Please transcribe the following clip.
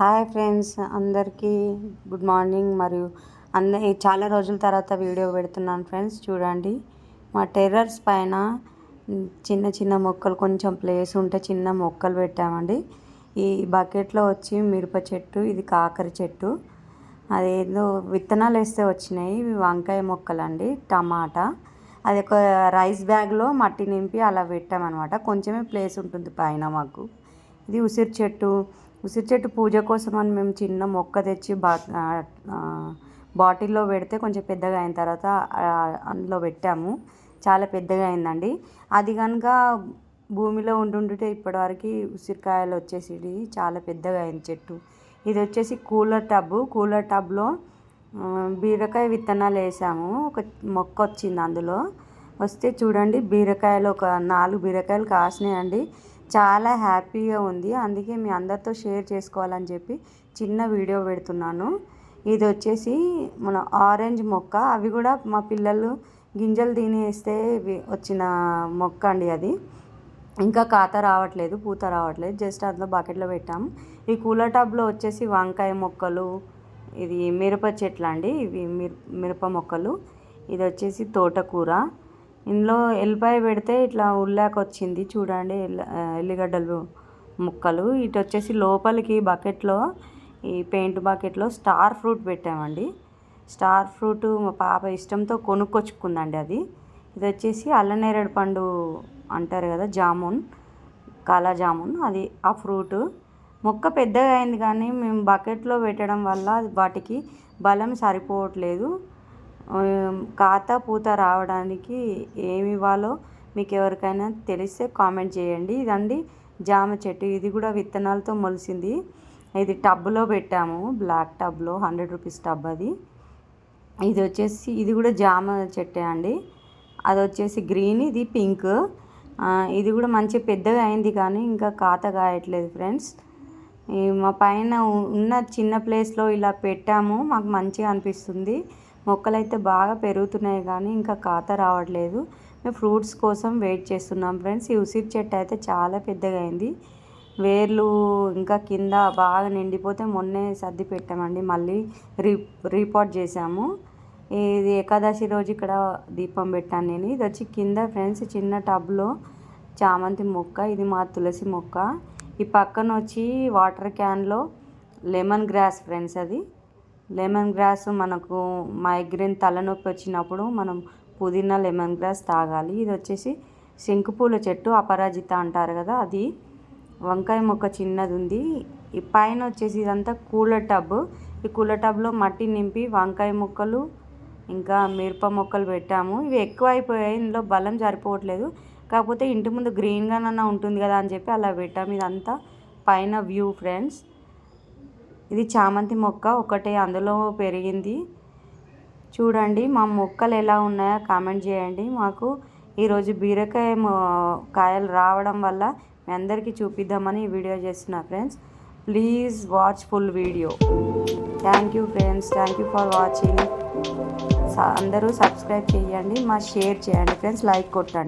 Hi friends అందరికీ good morning మరియు అంద చాలా రోజుల తర్వాత వీడియో పెడుతున్నాను ఫ్రెండ్స్ చూడండి. మా టెర్రర్స్ పైన చిన్న చిన్న మొక్కలు కొంచెం ప్లేస్ ఉంటే చిన్న మొక్కలు పెట్టామండి. ఈ బకెట్లో వచ్చి మిరప చెట్టు ఇది కాకర చెట్టు. అదేదో విత్తనాలు వేస్తే వచ్చినాయి ఇవి వంకాయ మొక్కలండి టమాటా. అది ఒక రైస్ బ్యాగ్లో మట్టి నింపి అలా పెట్టామన్నమాట. కొంచెమే ప్లేస్ ఉంటుంది పైన మాకు. ఇది ఉసిరి చెట్టు ఉసిరి చెట్టు పూజ కోసం అని మేము చిన్న మొక్క తెచ్చి బా బాటిల్లో పెడితే కొంచెం పెద్దగా అయిన తర్వాత అందులో పెట్టాము. చాలా పెద్దగా అయిందండి. అది కనుక భూమిలో ఉండుంటే ఇప్పటివరకు ఉసిరికాయలు వచ్చేసి చాలా పెద్దగా అయింది చెట్టు. ఇది వచ్చేసి కూలర్ టబ్. కూలర్ టబ్లో బీరకాయ విత్తనాలు వేసాము. ఒక మొక్క వచ్చింది అందులో. వస్తే చూడండి బీరకాయలు ఒక నాలుగు బీరకాయలు కాసినాయండి. చాలా హ్యాపీగా ఉంది. అందుకే మీ అందరితో షేర్ చేసుకోవాలని చెప్పి చిన్న వీడియో పెడుతున్నాను. ఇది వచ్చేసి మన ఆరెంజ్ మొక్క. అవి కూడా మా పిల్లలు గింజలు తినేస్తే వచ్చిన మొక్క అండి అది. ఇంకా కాత రావట్లేదు పూత రావట్లేదు. జస్ట్ అందులో బకెట్లో పెట్టాము ఈ కూలర్ టబ్లో వచ్చేసి వంకాయ మొక్కలు ఇది మిరప చెట్లు అండి ఇవి మిరప మొక్కలు. ఇది వచ్చేసి తోటకూర. ఇందులో ఎల్లిపాయ పెడితే ఇట్లా ఉల్లాక వచ్చింది చూడండి ఎల్లిగడ్డలు ముక్కలు. ఇటు వచ్చేసి లోపలికి బకెట్లో ఈ పెయింట్ బకెట్లో స్టార్ ఫ్రూట్ పెట్టామండి. స్టార్ ఫ్రూట్ మా పాప ఇష్టంతో కొనుక్కొచ్చుకుందండి అది. ఇది వచ్చేసి అల్లనేరేడు పండు అంటారు కదా జామున్ కాలా జామున్. అది ఆ ఫ్రూట్. మొక్క పెద్దగా అయింది కానీ మేము బకెట్లో పెట్టడం వల్ల వాటికి బలం సరిపోవట్లేదు. ఖాతా పూత రావడానికి ఏమి ఇవ్వాలో మీకు ఎవరికైనా తెలిస్తే కామెంట్ చేయండి. ఇదండి జామ చెట్టు. ఇది కూడా విత్తనాలతో మొలిసింది. ఇది టబ్లో పెట్టాము. బ్లాక్ టబ్లో హండ్రెడ్ రూపీస్ టబ్ అది. ఇది వచ్చేసి ఇది కూడా జామ చెట్టే అండి. అది వచ్చేసి గ్రీన్ ఇది పింక్. ఇది కూడా మంచి పెద్దగా అయింది కానీ ఇంకా ఖాతా కాయట్లేదు ఫ్రెండ్స్. మా పైన ఉన్న చిన్న ప్లేస్లో ఇలా పెట్టాము. మాకు మంచిగా అనిపిస్తుంది. మొక్కలు అయితే బాగా పెరుగుతున్నాయి కానీ ఇంకా కాత రావట్లేదు. మేము ఫ్రూట్స్ కోసం వెయిట్ చేస్తున్నాం ఫ్రెండ్స్. ఈ ఉసిరి చెట్టు అయితే చాలా పెద్దగా అయింది. వేర్లు ఇంకా కింద బాగా నిండిపోతే మొన్నే సర్ది పెట్టామండి. మళ్ళీ రీ రీపాట్ చేసాము ఇది ఏకాదశి రోజు ఇక్కడ దీపం పెట్టాను నేను. ఇది వచ్చి కింద ఫ్రెండ్స్ చిన్న టబ్లో చామంతి మొక్క. ఇది మా తులసి మొక్క. ఈ పక్కన వచ్చి వాటర్ క్యాన్లో లెమన్ గ్రాస్ ఫ్రెండ్స్ అది. లెమన్ గ్రాస్ మనకు మైగ్రేన్ తలనొప్పి వచ్చినప్పుడు మనం పుదీనా లెమన్ గ్రాస్ తాగాలి. ఇది వచ్చేసి శంకుపూల చెట్టు అపరాజిత అంటారు కదా అది వంకాయ మొక్క చిన్నది ఉంది. ఈ పైన వచ్చేసి ఇదంతా కూలర్ టబ్. ఈ కూలర్ టబ్లో మట్టి నింపి వంకాయ మొక్కలు ఇంకా మిరప మొక్కలు పెట్టాము. ఇవి ఎక్కువ అయిపోయాయి ఇందులో బలం సరిపోవట్లేదు కాకపోతే ఇంటి ముందు గ్రీన్గానన్నా ఉంటుంది కదా అని చెప్పి అలా పెట్టాము. ఇదంతా పైన వ్యూ ఫ్రెండ్స్ ఇది చామంతి మొక్క ఒకటే అందులో పెరిగింది. చూడండి మా మొక్కలు ఎలా ఉన్నాయో కామెంట్ చేయండి. మాకు ఈరోజు బీరకాయ కాయలు రావడం వల్ల మీ అందరికీ చూపిద్దామని ఈ వీడియో చేస్తున్నా friends. Please watch full video. Thank you friends. Thank you for watching. అందరూ సబ్స్క్రైబ్ చేయండి మా షేర్ చేయండి ఫ్రెండ్స్. లైక్ కొట్టండి.